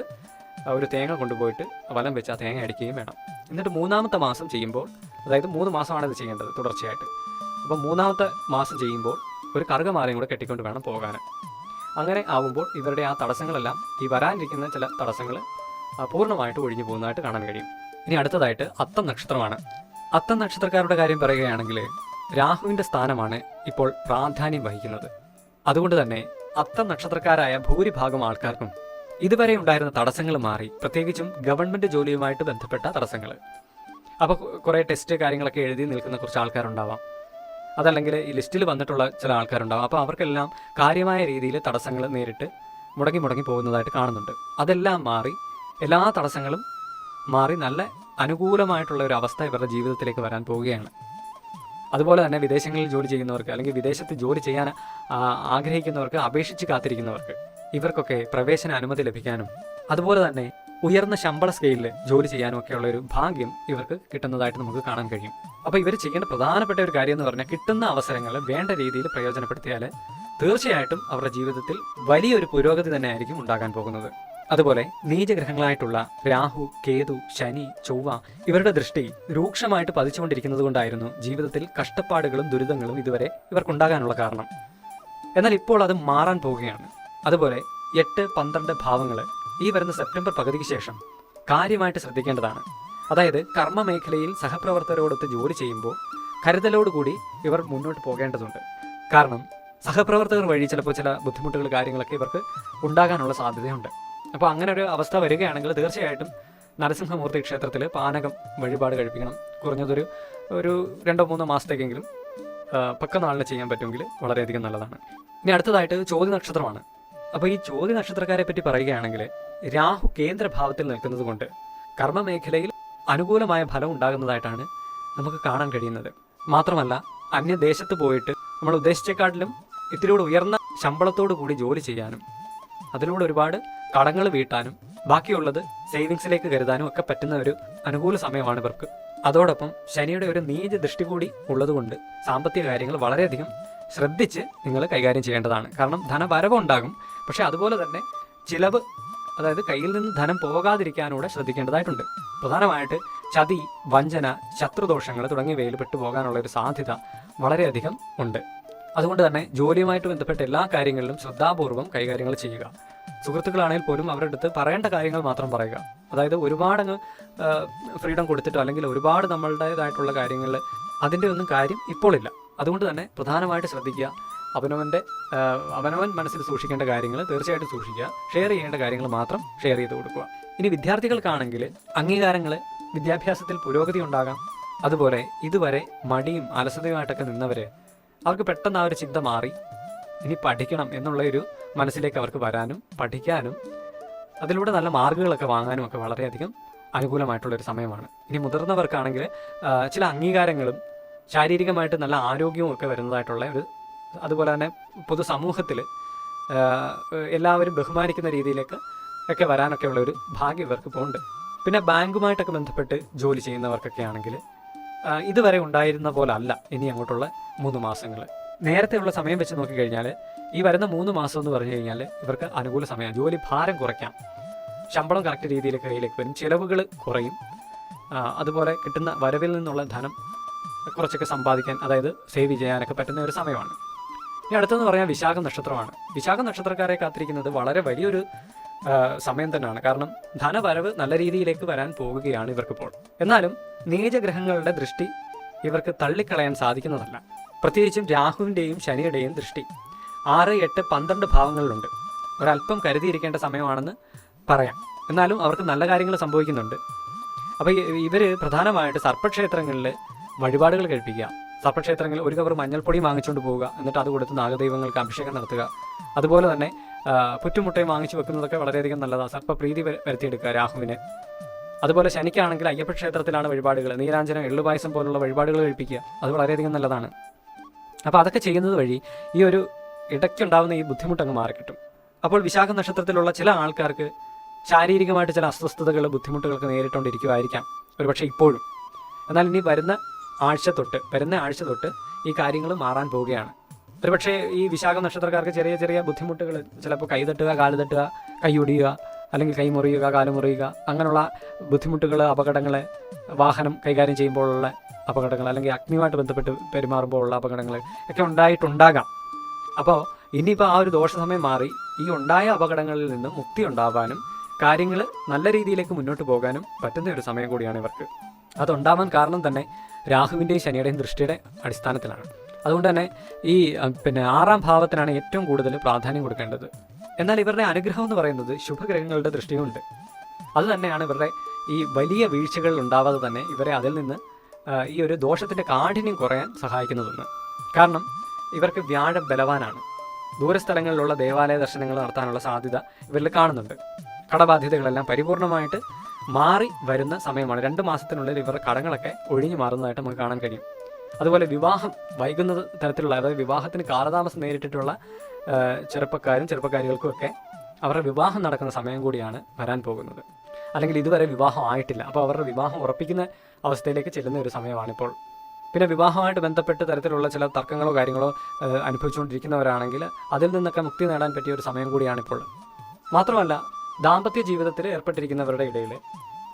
ഒരു തേങ്ങ കൊണ്ടുപോയിട്ട് വലം വെച്ച് ആ തേങ്ങ അടിക്കുകയും വേണം. എന്നിട്ട് മൂന്നാമത്തെ മാസം ചെയ്യുമ്പോൾ അതായത് മൂന്ന് മാസമാണ് ഇത് ചെയ്യേണ്ടത് തുടർച്ചയായിട്ട്. അപ്പോൾ മൂന്നാമത്തെ മാസം ചെയ്യുമ്പോൾ ഒരു കറുകമാലയും കൂടെ കെട്ടിക്കൊണ്ട് വേണം പോകാൻ അങ്ങനെ ആവുമ്പോൾ ഇവരുടെ ആ തടസ്സങ്ങളെല്ലാം ഈ വരാനിരിക്കുന്ന ചില തടസ്സങ്ങൾ പൂർണമായിട്ട് ഒഴിഞ്ഞു പോകുന്നതായിട്ട് കാണാൻ കഴിയും. ഇനി അടുത്തതായിട്ട് അത്തം നക്ഷത്രമാണ്. അത്തം നക്ഷത്രക്കാരുടെ കാര്യം പറയുകയാണെങ്കിൽ രാഹുവിന്റെ സ്ഥാനമാണ് ഇപ്പോൾ പ്രാധാന്യം വഹിക്കുന്നത്. അതുകൊണ്ട് തന്നെ അത്തം നക്ഷത്രക്കാരായ ഭൂരിഭാഗം ആൾക്കാർക്കും ഇതുവരെ ഉണ്ടായിരുന്ന തടസ്സങ്ങൾ മാറി പ്രത്യേകിച്ചും ഗവൺമെന്റ് ജോലിയുമായിട്ട് ബന്ധപ്പെട്ട തടസ്സങ്ങൾ. അപ്പോൾ കുറേ ടെസ്റ്റ് കാര്യങ്ങളൊക്കെ എഴുതി നിൽക്കുന്ന കുറച്ച് ആൾക്കാരുണ്ടാവാം. അതല്ലെങ്കിൽ ഈ ലിസ്റ്റിൽ വന്നിട്ടുള്ള ചില ആൾക്കാരുണ്ടാവും. അപ്പോൾ അവർക്കെല്ലാം കാര്യമായ രീതിയിൽ തടസ്സങ്ങൾ നേരിട്ട് മുടങ്ങി മുടങ്ങി പോകുന്നതായിട്ട് കാണുന്നുണ്ട്. അതെല്ലാം മാറി എല്ലാ തടസ്സങ്ങളും മാറി നല്ല അനുകൂലമായിട്ടുള്ള ഒരു അവസ്ഥ ഇവരുടെ ജീവിതത്തിലേക്ക് വരാൻ പോവുകയാണ്. അതുപോലെ തന്നെ വിദേശങ്ങളിൽ ജോലി ചെയ്യുന്നവർക്ക് അല്ലെങ്കിൽ വിദേശത്ത് ജോലി ചെയ്യാൻ ആഗ്രഹിക്കുന്നവർക്ക് അപേക്ഷിച്ച് കാത്തിരിക്കുന്നവർക്ക് ഇവർക്കൊക്കെ പ്രവേശന അനുമതി ലഭിക്കാനും അതുപോലെ തന്നെ ഉയർന്ന ശമ്പള സ്കെയിലിൽ ജോലി ചെയ്യാനും ഒക്കെയുള്ള ഒരു ഭാഗ്യം ഇവർക്ക് കിട്ടുന്നതായിട്ട് നമുക്ക് കാണാൻ കഴിയും. അപ്പോൾ ഇവർ ചെയ്യേണ്ട പ്രധാനപ്പെട്ട ഒരു കാര്യം എന്ന് പറഞ്ഞാൽ കിട്ടുന്ന അവസരങ്ങൾ വേണ്ട രീതിയിൽ പ്രയോജനപ്പെടുത്തിയാൽ തീർച്ചയായിട്ടും അവരുടെ ജീവിതത്തിൽ വലിയൊരു പുരോഗതി തന്നെ ആയിരിക്കും ഉണ്ടാകാൻ പോകുന്നത്. അതുപോലെ നീചഗ്രഹങ്ങളായിട്ടുള്ള രാഹു കേതു ശനി ചൊവ്വ ഇവരുടെ ദൃഷ്ടി രൂക്ഷമായിട്ട് പതിച്ചുകൊണ്ടിരിക്കുന്നത് കൊണ്ടായിരുന്നു ജീവിതത്തിൽ കഷ്ടപ്പാടുകളും ദുരിതങ്ങളും ഇതുവരെ ഇവർക്കുണ്ടാകാനുള്ള കാരണം. എന്നാൽ ഇപ്പോൾ അത് മാറാൻ പോവുകയാണ്. അതുപോലെ എട്ട് പന്ത്രണ്ട് ഭാവങ്ങൾ ഈ വരുന്ന സെപ്റ്റംബർ പകുതിക്ക് ശേഷം കാര്യമായിട്ട് ശ്രദ്ധിക്കേണ്ടതാണ്. അതായത് കർമ്മ മേഖലയിൽ സഹപ്രവർത്തകരോടൊത്ത് ജോലി ചെയ്യുമ്പോൾ കരുതലോടുകൂടി ഇവർ മുന്നോട്ട് പോകേണ്ടതുണ്ട്. കാരണം സഹപ്രവർത്തകർ വഴി ചിലപ്പോൾ ചില ബുദ്ധിമുട്ടുകൾ കാര്യങ്ങളൊക്കെ ഇവർക്ക് ഉണ്ടാകാനുള്ള സാധ്യതയുണ്ട്. അപ്പോൾ അങ്ങനെ ഒരു അവസ്ഥ വരികയാണെങ്കിൽ തീർച്ചയായിട്ടും നരസിംഹമൂർത്തി ക്ഷേത്രത്തിൽ പാനകം വഴിപാട് കഴിപ്പിക്കണം. കുറഞ്ഞതൊരു ഒരു രണ്ടോ മൂന്നോ മാസത്തേക്കെങ്കിലും പക്ക പക്കനാളിന് ചെയ്യാൻ പറ്റുമെങ്കിൽ വളരെയധികം നല്ലതാണ്. ഇനി അടുത്തതായിട്ട് ചോദ്യ നക്ഷത്രമാണ്. അപ്പോൾ ഈ ചോദ്യ നക്ഷത്രക്കാരെ പറ്റി പറയുകയാണെങ്കിൽ രാഹു കേന്ദ്രഭാവത്തിൽ നിൽക്കുന്നത് കൊണ്ട് കർമ്മമേഖലയിൽ അനുകൂലമായ ഫലം ഉണ്ടാകുന്നതായിട്ടാണ് നമുക്ക് കാണാൻ കഴിയുന്നത്. മാത്രമല്ല അന്യദേശത്ത് പോയിട്ട് നമ്മൾ ഉദ്ദേശിച്ചേക്കാട്ടിലും ഇത്തിരിയോട് ഉയർന്ന ശമ്പളത്തോടു കൂടി ജോലി ചെയ്യാനും അതിലൂടെ ഒരുപാട് കടങ്ങൾ വീട്ടാനും ബാക്കിയുള്ളത് സേവിങ്സിലേക്ക് കരുതാനും ഒക്കെ പറ്റുന്ന ഒരു അനുകൂല സമയമാണ് ഇവർക്ക്. അതോടൊപ്പം ശനിയുടെ ഒരു നീച ദൃഷ്ടി കൂടി ഉള്ളതുകൊണ്ട് സാമ്പത്തിക കാര്യങ്ങൾ വളരെയധികം ശ്രദ്ധിച്ച് നിങ്ങൾ കൈകാര്യം ചെയ്യേണ്ടതാണ്. കാരണം ധനവരവ് ഉണ്ടാകും പക്ഷേ അതുപോലെ തന്നെ ചിലവ് അതായത് കയ്യിൽ നിന്ന് ധനം പോകാതിരിക്കാനൂടെ ശ്രദ്ധിക്കേണ്ടതായിട്ടുണ്ട്. പ്രധാനമായിട്ട് ചതി വഞ്ചന ശത്രുദോഷങ്ങൾ തുടങ്ങിയവയിൽ പെട്ടുപോകാനുള്ള ഒരു സാധ്യത വളരെയധികം ഉണ്ട്. അതുകൊണ്ട് തന്നെ ജോലിയുമായിട്ട് ബന്ധപ്പെട്ട എല്ലാ കാര്യങ്ങളിലും ശ്രദ്ധാപൂർവം കൈകാര്യങ്ങൾ ചെയ്യുക. സുഹൃത്തുക്കളാണെങ്കിൽ പോലും അവരുടെ അടുത്ത് പറയേണ്ട കാര്യങ്ങൾ മാത്രം പറയുക. അതായത് ഒരുപാട് ഫ്രീഡം കൊടുത്തിട്ടോ അല്ലെങ്കിൽ ഒരുപാട് നമ്മളുടേതായിട്ടുള്ള കാര്യങ്ങളിൽ അതിന്റെ ഒന്നും കാര്യം ഇപ്പോഴില്ല അതുകൊണ്ട് തന്നെ പ്രധാനമായിട്ട് ശ്രദ്ധിക്കുക. അവനവന്റെ അവനവൻ മനസ്സിൽ സൂക്ഷിക്കേണ്ട കാര്യങ്ങൾ തീർച്ചയായിട്ടും സൂക്ഷിക്കുക. ഷെയർ ചെയ്യേണ്ട കാര്യങ്ങൾ മാത്രം ഷെയർ ചെയ്ത് കൊടുക്കുക. ഇനി വിദ്യാർത്ഥികൾക്കാണെങ്കിൽ അംഗീകാരങ്ങൾ വിദ്യാഭ്യാസത്തിൽ പുരോഗതി ഉണ്ടാകാം. അതുപോലെ ഇതുവരെ മടിയും അലസതയുമായിട്ടൊക്കെ നിന്നവർ അവർക്ക് പെട്ടെന്ന് ആ ഒരു ചിന്ത മാറി. ഇനി പഠിക്കണം എന്നുള്ള ഒരു മനസ്സിലേക്ക് അവർക്ക് വരാനും പഠിക്കാനും അതിലൂടെ നല്ല മാർക്കുകളൊക്കെ വാങ്ങാനും ഒക്കെ വളരെയധികം അനുകൂലമായിട്ടുള്ള ഒരു സമയമാണ്. ഇനി മുതിർന്നവർക്കാണെങ്കിൽ ചില അംഗീകാരങ്ങളും ശാരീരികമായിട്ട് നല്ല ആരോഗ്യവും ഒക്കെ വരുന്നതായിട്ടുള്ള ഒരു അതുപോലെ തന്നെ പൊതുസമൂഹത്തിൽ എല്ലാവരും ബഹുമാനിക്കുന്ന രീതിയിലേക്ക് ഒക്കെ വരാനൊക്കെ ഉള്ള ഒരു ഭാഗ്യം ഇവർക്ക് പോകുന്നുണ്ട് പിന്നെ ബാങ്കുമായിട്ടൊക്കെ ബന്ധപ്പെട്ട് ജോലി ചെയ്യുന്നവർക്കൊക്കെ ആണെങ്കിൽ ഇതുവരെ ഉണ്ടായിരുന്ന പോലെ അല്ല ഇനി അങ്ങോട്ടുള്ള മൂന്ന് മാസങ്ങൾ നേരത്തെയുള്ള സമയം വെച്ച് നോക്കിക്കഴിഞ്ഞാൽ ഈ വരുന്ന മൂന്ന് മാസം എന്ന് പറഞ്ഞു കഴിഞ്ഞാൽ ഇവർക്ക് അനുകൂല സമയം ജോലി ഭാരം കുറയ്ക്കാം. ശമ്പളം കറക്റ്റ് രീതിയിൽ കയ്യിലേക്ക് വരും. ചിലവുകൾ കുറയും. അതുപോലെ കിട്ടുന്ന വരവിൽ നിന്നുള്ള ധനം കുറച്ചൊക്കെ സമ്പാദിക്കാൻ അതായത് സേവ് ചെയ്യാനൊക്കെ പറ്റുന്ന ഒരു സമയമാണ്. ഇനി അടുത്തെന്ന് പറയാൻ വിശാഖ നക്ഷത്രമാണ്. വിശാഖ നക്ഷത്രക്കാരെ കാത്തിരിക്കുന്നത് വളരെ വലിയൊരു സമയം തന്നെയാണ്. കാരണം ധനവരവ് നല്ല രീതിയിലേക്ക് വരാൻ പോകുകയാണ് ഇവർക്കിപ്പോൾ. എന്നാലും നീചഗ്രഹങ്ങളുടെ ദൃഷ്ടി ഇവർക്ക് തള്ളിക്കളയാൻ സാധിക്കുന്നതല്ല. പ്രത്യേകിച്ചും രാഹുവിന്റെയും ശനിയുടെയും ദൃഷ്ടി. ആറ് എട്ട് പന്ത്രണ്ട് ഭാവങ്ങളിലുണ്ട്. ഒരല്പം കരുതിയിരിക്കേണ്ട സമയമാണെന്ന് പറയാം. എന്നാലും അവർക്ക് നല്ല കാര്യങ്ങൾ സംഭവിക്കുന്നുണ്ട്. അപ്പോൾ ഇവർ പ്രധാനമായിട്ട് സർപ്പക്ഷേത്രങ്ങളിൽ വഴിപാടുകൾ കഴിപ്പിക്കുക. സർപ്പക്ഷേത്രങ്ങളിൽ ഒരു കവർ മഞ്ഞൾപ്പൊടി വാങ്ങിച്ചുകൊണ്ട് പോവുക. എന്നിട്ട് അത് കൊടുത്ത് നാഗദൈവങ്ങൾക്ക് അഭിഷേകം നടത്തുക. അതുപോലെ തന്നെ പുറ്റുമുട്ടയും വാങ്ങിച്ചു വെക്കുന്നതൊക്കെ വളരെയധികം നല്ലതാണ് സർപ്പപ്രീതി വര- വരുത്തിയെടുക്കുക രാഹുവിന്. അതുപോലെ ശനിക്കാണെങ്കിൽ അയ്യപ്പ ക്ഷേത്രത്തിലാണ് വഴിപാടുകൾ. നീരാഞ്ജനം എള്ളുപായസം പോലുള്ള വഴിപാടുകൾ കഴിപ്പിക്കുക. അത് വളരെയധികം നല്ലതാണ്. അപ്പോൾ അതൊക്കെ ചെയ്യുന്നത് വഴി ഈ ഒരു ഇടയ്ക്കുണ്ടാവുന്ന ഈ ബുദ്ധിമുട്ടങ്ങ് മാറിക്കിട്ടും. അപ്പോൾ വിശാഖ നക്ഷത്രത്തിലുള്ള ചില ആൾക്കാർക്ക് ശാരീരികമായിട്ട് ചില അസ്വസ്ഥതകൾ ബുദ്ധിമുട്ടുകളൊക്കെ നേരിട്ടുകൊണ്ടിരിക്കുമായിരിക്കാം ഒരുപക്ഷെ ഇപ്പോഴും. എന്നാൽ ഇനി വരുന്ന ആഴ്ച തൊട്ട് വരുന്ന ആഴ്ച തൊട്ട് ഈ കാര്യങ്ങൾ മാറാൻ പോവുകയാണ്. ഒരുപക്ഷെ ഈ വിശാഖ നക്ഷത്രക്കാർക്ക് ചെറിയ ചെറിയ ബുദ്ധിമുട്ടുകൾ ചിലപ്പോൾ കൈ തട്ടുക കാൽ തട്ടുക കൈ ഒടിയുക അല്ലെങ്കിൽ കൈ മുറിയുക കാൽ മുറിയുക അങ്ങനെയുള്ള ബുദ്ധിമുട്ടുകൾ അപകടങ്ങൾ വാഹനം കൈകാര്യം ചെയ്യുമ്പോഴുള്ള അപകടങ്ങൾ അല്ലെങ്കിൽ അഗ്നിയുമായിട്ട് ബന്ധപ്പെട്ട് പെരുമാറുമ്പോഴുള്ള അപകടങ്ങൾ ഒക്കെ ഉണ്ടായിട്ടുണ്ടാകാം. അപ്പോൾ ഇനിയിപ്പോൾ ആ ഒരു ദോഷസമയം മാറി ഈ ഉണ്ടായ അപകടങ്ങളിൽ നിന്ന് മുക്തി ഉണ്ടാവാനും കാര്യങ്ങൾ നല്ല രീതിയിലേക്ക് മുന്നോട്ട് പോകാനും പറ്റുന്ന ഒരു സമയം കൂടിയാണ് ഇവർക്ക്. അതുണ്ടാവാൻ കാരണം തന്നെ രാഹുവിന്റെയും ശനിയുടെയും ദൃഷ്ടിയുടെ അടിസ്ഥാനത്തിലാണ്. അതുകൊണ്ട് തന്നെ ഈ പിന്നെ ആറാം ഭാവത്തിനാണ് ഏറ്റവും കൂടുതൽ പ്രാധാന്യം കൊടുക്കേണ്ടത്. എന്നാൽ ഇവരുടെ അനുഗ്രഹം എന്ന് പറയുന്നത് ശുഭഗ്രഹങ്ങളുടെ ദൃഷ്ടിയുണ്ട്. അത് തന്നെയാണ് ഇവരുടെ ഈ വലിയ വീഴ്ചകൾ ഉണ്ടാവാതെ തന്നെ ഇവരെ അതിൽ നിന്ന് ഈ ഒരു ദോഷത്തിന്റെ കാഠിന്യം കുറയാൻ സഹായിക്കുന്നതെന്ന്. കാരണം ഇവർക്ക് വ്യാഴം ബലവാനാണ്. ദൂരസ്ഥലങ്ങളിലുള്ള ദേവാലയ ദർശനങ്ങൾ നടത്താനുള്ള സാധ്യത ഇവരിൽ കാണുന്നുണ്ട്. കടബാധ്യതകളെല്ലാം പരിപൂർണമായിട്ട് മാറി വരുന്ന സമയമാണ്. രണ്ട് മാസത്തിനുള്ളിൽ ഇവരുടെ കടങ്ങളൊക്കെ ഒഴിഞ്ഞു മാറുന്നതായിട്ട് നമുക്ക് കാണാൻ കഴിയും. അതുപോലെ വിവാഹം വൈകുന്ന തരത്തിലുള്ള അതായത് വിവാഹത്തിന് കാലതാമസം നേരിട്ടിട്ടുള്ള ചെറുപ്പക്കാരും ചെറുപ്പക്കാരികൾക്കും ഒക്കെ അവരുടെ വിവാഹം നടക്കുന്ന സമയം കൂടിയാണ് വരാൻ പോകുന്നത്. അല്ലെങ്കിൽ ഇതുവരെ വിവാഹം ആയിട്ടില്ല. അപ്പോൾ അവരുടെ വിവാഹം ഉറപ്പിക്കുന്ന അവസ്ഥയിലേക്ക് ചെല്ലുന്ന ഒരു സമയമാണിപ്പോൾ പിന്നെ വിവാഹമായിട്ട് ബന്ധപ്പെട്ട് തരത്തിലുള്ള ചില തർക്കങ്ങളോ കാര്യങ്ങളോ അനുഭവിച്ചുകൊണ്ടിരിക്കുന്നവരാണെങ്കിൽ അതിൽ നിന്നൊക്കെ മുക്തി നേടാൻ പറ്റിയ ഒരു സമയം കൂടിയാണിപ്പോൾ മാത്രമല്ല ദാമ്പത്യ ജീവിതത്തിൽ ഏർപ്പെട്ടിരിക്കുന്നവരുടെ ഇടയിൽ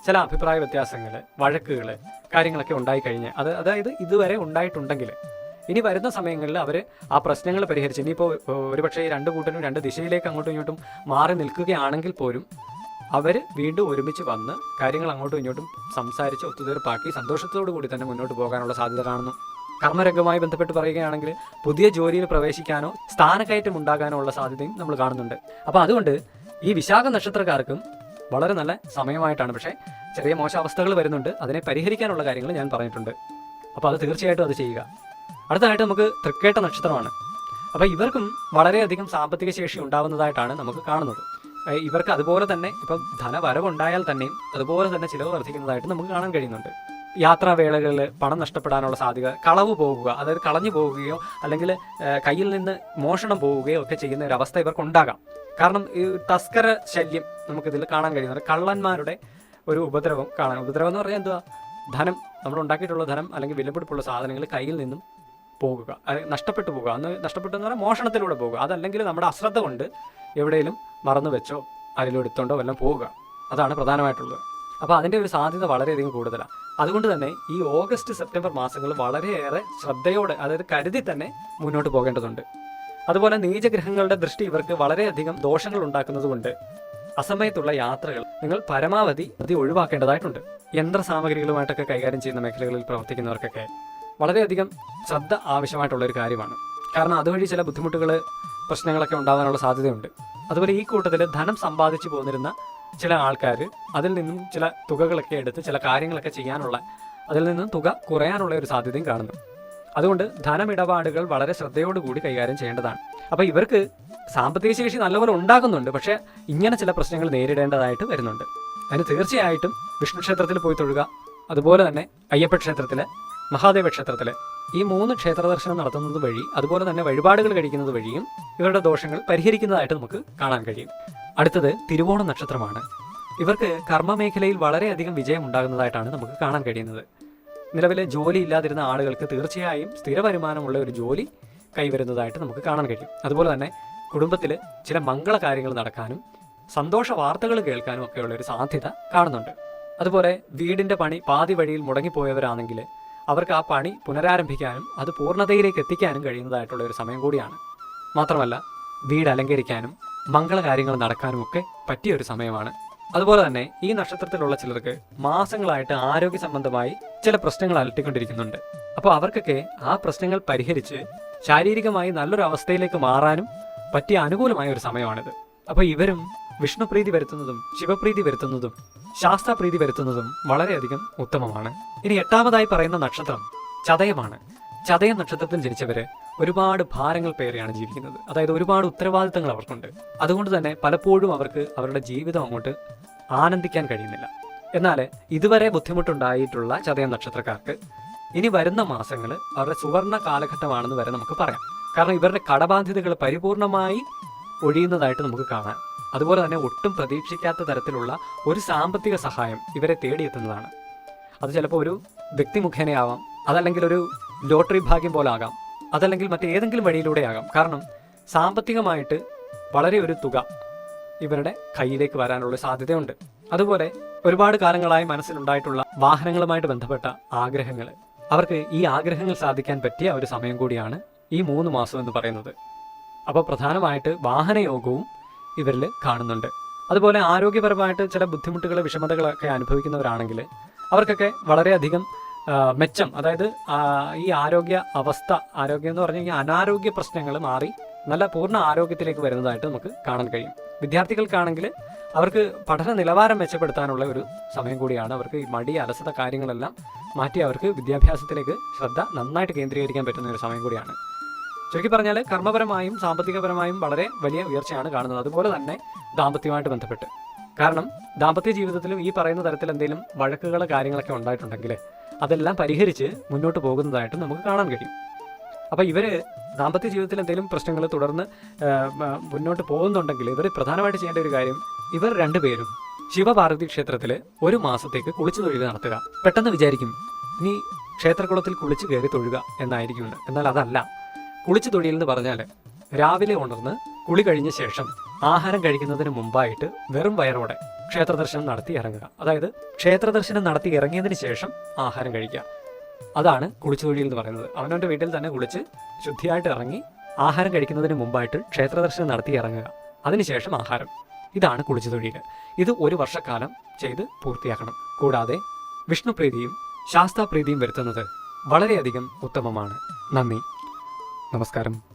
ചില അഭിപ്രായ വ്യത്യാസങ്ങൾ വഴക്കുകൾ കാര്യങ്ങളൊക്കെ ഉണ്ടായിക്കഴിഞ്ഞ് അത് അതായത് ഇതുവരെ ഉണ്ടായിട്ടുണ്ടെങ്കിൽ ഇനി വരുന്ന സമയങ്ങളിൽ അവർ ആ പ്രശ്നങ്ങൾ പരിഹരിച്ച് ഇനിയിപ്പോൾ ഒരുപക്ഷെ ഈ രണ്ട് കൂട്ടരും രണ്ട് ദിശയിലേക്ക് അങ്ങോട്ടും ഇങ്ങോട്ടും മാറി നിൽക്കുകയാണെങ്കിൽ പോലും അവർ വീണ്ടും ഒരുമിച്ച് വന്ന് കാര്യങ്ങൾ അങ്ങോട്ടും ഇങ്ങോട്ടും സംസാരിച്ച് ഒത്തുതീർപ്പാക്കി സന്തോഷത്തോടു കൂടി തന്നെ മുന്നോട്ട് പോകാനുള്ള സാധ്യത കാണുന്നു. കർമ്മരംഗവുമായി ബന്ധപ്പെട്ട് പറയുകയാണെങ്കിൽ പുതിയ ജോലിയിൽ പ്രവേശിക്കാനോ സ്ഥാനക്കയറ്റം ഉണ്ടാകാനോ ഉള്ള സാധ്യതയും നമ്മൾ കാണുന്നുണ്ട്. അപ്പോൾ അതുകൊണ്ട് ഈ വിശാഖ നക്ഷത്രക്കാർക്കും വളരെ നല്ല സമയമായിട്ടാണ്. പക്ഷേ ചെറിയ മോശാവസ്ഥകൾ വരുന്നുണ്ട്. അതിനെ പരിഹരിക്കാനുള്ള കാര്യങ്ങൾ ഞാൻ പറഞ്ഞിട്ടുണ്ട്. അപ്പോൾ അത് തീർച്ചയായിട്ടും അത് ചെയ്യുക. അടുത്തതായിട്ട് നമുക്ക് തൃക്കേട്ട നക്ഷത്രമാണ്. അപ്പോൾ ഇവർക്കും വളരെയധികം സാമ്പത്തിക ശേഷി ഉണ്ടാകുന്നതായിട്ടാണ് നമുക്ക് കാണുന്നത്. ഇവർക്ക് അതുപോലെ തന്നെ ഇപ്പം ധനവരവുണ്ടായാൽ തന്നെയും അതുപോലെ തന്നെ ചിലവ് വർദ്ധിക്കുന്നതായിട്ട് നമുക്ക് കാണാൻ കഴിയുന്നുണ്ട്. യാത്രാവേളകളിൽ പണം നഷ്ടപ്പെടാനുള്ള സാധ്യത കളവ് പോകുക അതായത് കളഞ്ഞു പോവുകയോ അല്ലെങ്കിൽ കയ്യിൽ നിന്ന് മോഷണം പോവുകയോ ഒക്കെ ചെയ്യുന്ന ഒരു അവസ്ഥ ഇവർക്ക് ഉണ്ടാകാം കാരണം ഈ തസ്കര ശല്യം നമുക്കിതിൽ കാണാൻ കഴിയുന്നുണ്ട്. കള്ളന്മാരുടെ ഒരു ഉപദ്രവം കാണാൻ ഉപദ്രവം എന്ന് പറഞ്ഞാൽ എന്തുവാ? ധനം നമ്മൾ ഉണ്ടാക്കിയിട്ടുള്ള ധനം അല്ലെങ്കിൽ വിലപിടിപ്പുള്ള സാധനങ്ങൾ കയ്യിൽ നിന്നും പോകുക നഷ്ടപ്പെട്ടു പോകുക. അന്ന് നഷ്ടപ്പെട്ടു എന്ന് പറഞ്ഞാൽ മോഷണത്തിലൂടെ പോകുക. അതല്ലെങ്കിൽ നമ്മുടെ അശ്രദ്ധ കൊണ്ട് എവിടെയെങ്കിലും മറന്നു വെച്ചോ അതിലെടുത്തോണ്ടോ വല്ലതും പോവുക. അതാണ് പ്രധാനമായിട്ടുള്ളത്. അപ്പോൾ അതിന്റെ ഒരു സാധ്യത വളരെയധികം കൂടുതലാണ്. അതുകൊണ്ട് തന്നെ ഈ ഓഗസ്റ്റ് സെപ്റ്റംബർ മാസങ്ങൾ വളരെയേറെ ശ്രദ്ധയോടെ അതായത് കരുതി തന്നെ മുന്നോട്ട് പോകേണ്ടതുണ്ട്. അതുപോലെ നീചഗ്രഹങ്ങളുടെ ദൃഷ്ടി ഇവർക്ക് വളരെയധികം ദോഷങ്ങൾ ഉണ്ടാക്കുന്നതുകൊണ്ട് അസമയത്തുള്ള യാത്രകൾ നിങ്ങൾ പരമാവധി അത് ഒഴിവാക്കേണ്ടതായിട്ടുണ്ട്. യന്ത്ര സാമഗ്രികളുമായിട്ടൊക്കെ കൈകാര്യം ചെയ്യുന്ന മേഖലകളിൽ പ്രവർത്തിക്കുന്നവർക്കൊക്കെ വളരെയധികം ശ്രദ്ധ ആവശ്യമായിട്ടുള്ള ഒരു കാര്യമാണ്. കാരണം അതുവഴി ചില ബുദ്ധിമുട്ടുകൾ പ്രശ്നങ്ങളൊക്കെ ഉണ്ടാകാനുള്ള സാധ്യതയുണ്ട്. അതുപോലെ ഈ കൂട്ടത്തിൽ ധനം സമ്പാദിച്ചു പോന്നിരുന്ന ചില ആൾക്കാർ അതിൽ നിന്നും ചില തുകകളൊക്കെ എടുത്ത് ചില കാര്യങ്ങളൊക്കെ ചെയ്യാനുള്ള അതിൽ നിന്നും തുക കുറയാനുള്ള ഒരു സാധ്യതയും കാണുന്നു. അതുകൊണ്ട് ധനമിടപാടുകൾ വളരെ ശ്രദ്ധയോടുകൂടി കൈകാര്യം ചെയ്യേണ്ടതാണ്. അപ്പോൾ ഇവർക്ക് സാമ്പത്തിക ശേഷി നല്ലപോലെ ഉണ്ടാകുന്നുണ്ട് പക്ഷേ ഇങ്ങനെ ചില പ്രശ്നങ്ങൾ നേരിടേണ്ടതായിട്ട് വരുന്നുണ്ട്. അതിന് തീർച്ചയായിട്ടും വിഷ്ണു ക്ഷേത്രത്തിൽ പോയി തൊഴുക അതുപോലെ തന്നെ അയ്യപ്പ ക്ഷേത്രത്തിൽ മഹാദേവ ക്ഷേത്രത്തിൽ ഈ മൂന്ന് ക്ഷേത്ര ദർശനം നടത്തുന്നത് വഴി അതുപോലെ തന്നെ വഴിപാടുകൾ കഴിക്കുന്നത് വഴിയും ഇവരുടെ ദോഷങ്ങൾ പരിഹരിക്കുന്നതായിട്ട് നമുക്ക് കാണാൻ കഴിയും. അടുത്തത് തിരുവോണ നക്ഷത്രമാണ്. ഇവർക്ക് കർമ്മമേഖലയിൽ വളരെയധികം വിജയം ഉണ്ടാകുന്നതായിട്ടാണ് നമുക്ക് കാണാൻ കഴിയുന്നത്. നിലവിലെ ജോലി ഇല്ലാതിരുന്ന ആളുകൾക്ക് തീർച്ചയായും സ്ഥിര വരുമാനമുള്ള ഒരു ജോലി കൈവരുന്നതായിട്ട് നമുക്ക് കാണാൻ കഴിയും. അതുപോലെ തന്നെ കുടുംബത്തിൽ ചില മംഗള കാര്യങ്ങൾ നടക്കാനും സന്തോഷ വാർത്തകൾ കേൾക്കാനും ഒക്കെയുള്ള ഒരു സാധ്യത കാണുന്നുണ്ട്. അതുപോലെ വീടിന്റെ പണി പാതി വഴിയിൽ മുടങ്ങിപ്പോയവരാണെങ്കിൽ അവർക്ക് ആ പണി പുനരാരംഭിക്കാനും അത് പൂർണതയിലേക്ക് എത്തിക്കാനും കഴിയുന്നതായിട്ടുള്ള ഒരു സമയം കൂടിയാണ്. മാത്രമല്ല വീട് അലങ്കരിക്കാനും മംഗളകാര്യങ്ങൾ നടക്കാനും ഒക്കെ പറ്റിയ ഒരു സമയമാണ്. അതുപോലെ തന്നെ ഈ നക്ഷത്രത്തിലുള്ള ചിലർക്ക് മാസങ്ങളായിട്ട് ആരോഗ്യ സംബന്ധമായി ചില പ്രശ്നങ്ങൾ അലട്ടിക്കൊണ്ടിരിക്കുന്നുണ്ട്. അപ്പോൾ അവർക്കൊക്കെ ആ പ്രശ്നങ്ങൾ പരിഹരിച്ച് ശാരീരികമായി നല്ലൊരു അവസ്ഥയിലേക്ക് മാറാനും പറ്റിയ അനുകൂലമായ ഒരു സമയമാണിത്. അപ്പോൾ ഇവരും വിഷ്ണുപ്രീതി വരുത്തുന്നതും ശിവപ്രീതി വരുത്തുന്നതും ശാസ്ത്രപ്രീതി വരുത്തുന്നതും വളരെയധികം ഉത്തമമാണ്. ഇനി എട്ടാമതായി പറയുന്ന നക്ഷത്രം ചതയമാണ്. ചതയ നക്ഷത്രത്തിൽ ജനിച്ചവര് ഒരുപാട് ഭാരങ്ങൾ പേരെയാണ് ജീവിക്കുന്നത്. അതായത് ഒരുപാട് ഉത്തരവാദിത്തങ്ങൾ അവർക്കുണ്ട്. അതുകൊണ്ട് തന്നെ പലപ്പോഴും അവർക്ക് അവരുടെ ജീവിതം അങ്ങോട്ട് ആനന്ദിക്കാൻ കഴിയുന്നില്ല. എന്നാൽ ഇതുവരെ ബുദ്ധിമുട്ടുണ്ടായിട്ടുള്ള ചതയ നക്ഷത്രക്കാർക്ക് ഇനി വരുന്ന മാസങ്ങൾ അവരുടെ സുവർണ കാലഘട്ടമാണെന്ന് വരെ നമുക്ക് പറയാം. കാരണം ഇവരുടെ കടബാധ്യതകൾ പരിപൂർണമായി ഒഴിയുന്നതായിട്ട് നമുക്ക് കാണാം. അതുപോലെ തന്നെ ഒട്ടും പ്രതീക്ഷിക്കാത്ത തരത്തിലുള്ള ഒരു സാമ്പത്തിക സഹായം ഇവരെ തേടിയെത്തുന്നതാണ്. അത് ചിലപ്പോൾ ഒരു വ്യക്തി മുഖേനയാവാം അതല്ലെങ്കിൽ ഒരു ലോട്ടറി ഭാഗ്യം പോലെ ആകാം അതല്ലെങ്കിൽ മറ്റേതെങ്കിലും വഴിയിലൂടെ ആകാം കാരണം സാമ്പത്തികമായിട്ട് വളരെ ഒരു തുക ഇവരുടെ കയ്യിലേക്ക് വരാനുള്ള സാധ്യതയുണ്ട്. അതുപോലെ ഒരുപാട് കാലങ്ങളായി മനസ്സിലുണ്ടായിട്ടുള്ള വാഹനങ്ങളുമായിട്ട് ബന്ധപ്പെട്ട ആഗ്രഹങ്ങൾ. അവർക്ക് ഈ ആഗ്രഹങ്ങൾ സാധിക്കാൻ പറ്റിയ ഒരു സമയം കൂടിയാണ് ഈ മൂന്ന് മാസം എന്ന് പറയുന്നത്. അപ്പോൾ പ്രധാനമായിട്ട് വാഹനയോഗവും ഇവരിൽ കാണുന്നുണ്ട്. അതുപോലെ ആരോഗ്യപരമായിട്ട് ചില ബുദ്ധിമുട്ടുകൾ വിഷമതകളൊക്കെ അനുഭവിക്കുന്നവരാണെങ്കിൽ അവർക്കൊക്കെ വളരെയധികം മെച്ചം അതായത് ഈ ആരോഗ്യ അവസ്ഥ ആരോഗ്യം എന്ന് പറഞ്ഞു കഴിഞ്ഞാൽ അനാരോഗ്യ പ്രശ്നങ്ങൾ മാറി നല്ല പൂർണ ആരോഗ്യത്തിലേക്ക് വരുന്നതായിട്ട് നമുക്ക് കാണാൻ കഴിയും. വിദ്യാർത്ഥികൾക്കാണെങ്കിൽ അവർക്ക് പഠന നിലവാരം മെച്ചപ്പെടുത്താനുള്ള ഒരു സമയം കൂടിയാണ് അവർക്ക് ഈ മടി അലസത കാര്യങ്ങളെല്ലാം മാറ്റി അവർക്ക് വിദ്യാഭ്യാസത്തിലേക്ക് ശ്രദ്ധ നന്നായിട്ട് കേന്ദ്രീകരിക്കാൻ പറ്റുന്ന ഒരു സമയം കൂടിയാണ്. ചുരുക്കി പറഞ്ഞാൽ കർമ്മപരമായും സാമ്പത്തികപരമായും വളരെ വലിയ ഉയർച്ചയാണ് കാണുന്നത്. അതുപോലെ തന്നെ ദാമ്പത്യമായിട്ട് ബന്ധപ്പെട്ട്. കാരണം ദാമ്പത്യ ജീവിതത്തിലും ഈ പറയുന്ന തരത്തിൽ എന്തെങ്കിലും വഴക്കുകൾ കാര്യങ്ങളൊക്കെ ഉണ്ടായിട്ടുണ്ടെങ്കിൽ അതെല്ലാം പരിഹരിച്ച് മുന്നോട്ട് പോകുന്നതായിട്ട് നമുക്ക് കാണാൻ കഴിയും. അപ്പോൾ ഇവർ ദാമ്പത്യ ജീവിതത്തിൽ എന്തെങ്കിലും പ്രശ്നങ്ങൾ തുടർന്ന് മുന്നോട്ട് പോകുന്നുണ്ടെങ്കിൽ ഇവർ പ്രധാനമായിട്ട് ചെയ്യേണ്ട ഒരു കാര്യം ഇവർ രണ്ടുപേരും ശിവപാർവതി ക്ഷേത്രത്തിൽ ഒരു മാസത്തേക്ക് കുളിച്ചു തൊഴുക നടത്തുക. പെട്ടെന്ന് വിചാരിക്കും ഇനി ക്ഷേത്രകുളത്തിൽ കുളിച്ച് കയറി തൊഴുക എന്നായിരിക്കും. എന്ന്. എന്നാൽ അതല്ല. കുളിച്ചു തൊഴിൽ എന്ന് പറഞ്ഞാൽ രാവിലെ ഉണർന്ന് കുളി കഴിഞ്ഞ ശേഷം ആഹാരം കഴിക്കുന്നതിന് മുമ്പായിട്ട് വെറും വയറോടെ ക്ഷേത്ര ദർശനം നടത്തി ഇറങ്ങുക. അതായത് ക്ഷേത്ര ദർശനം നടത്തി ഇറങ്ങിയതിന് ശേഷം ആഹാരം കഴിക്കുക. അതാണ് കുളിച്ചു തൊഴിൽ എന്ന് പറയുന്നത്. അവനവന്റെ വീട്ടിൽ തന്നെ കുളിച്ച് ശുദ്ധിയായിട്ട് ഇറങ്ങി ആഹാരം കഴിക്കുന്നതിന് മുമ്പായിട്ട് ക്ഷേത്ര ദർശനം നടത്തി ഇറങ്ങുക. അതിനുശേഷം ആഹാരം. ഇതാണ് കുളിച്ചു തൊഴിൽ ഇത് ഒരു വർഷക്കാലം ചെയ്ത് പൂർത്തിയാക്കണം. കൂടാതെ വിഷ്ണുപ്രീതിയും ശാസ്താപ്രീതിയും വരുത്തുന്നത് വളരെയധികം ഉത്തമമാണ്. നന്ദി. നമസ്കാരം.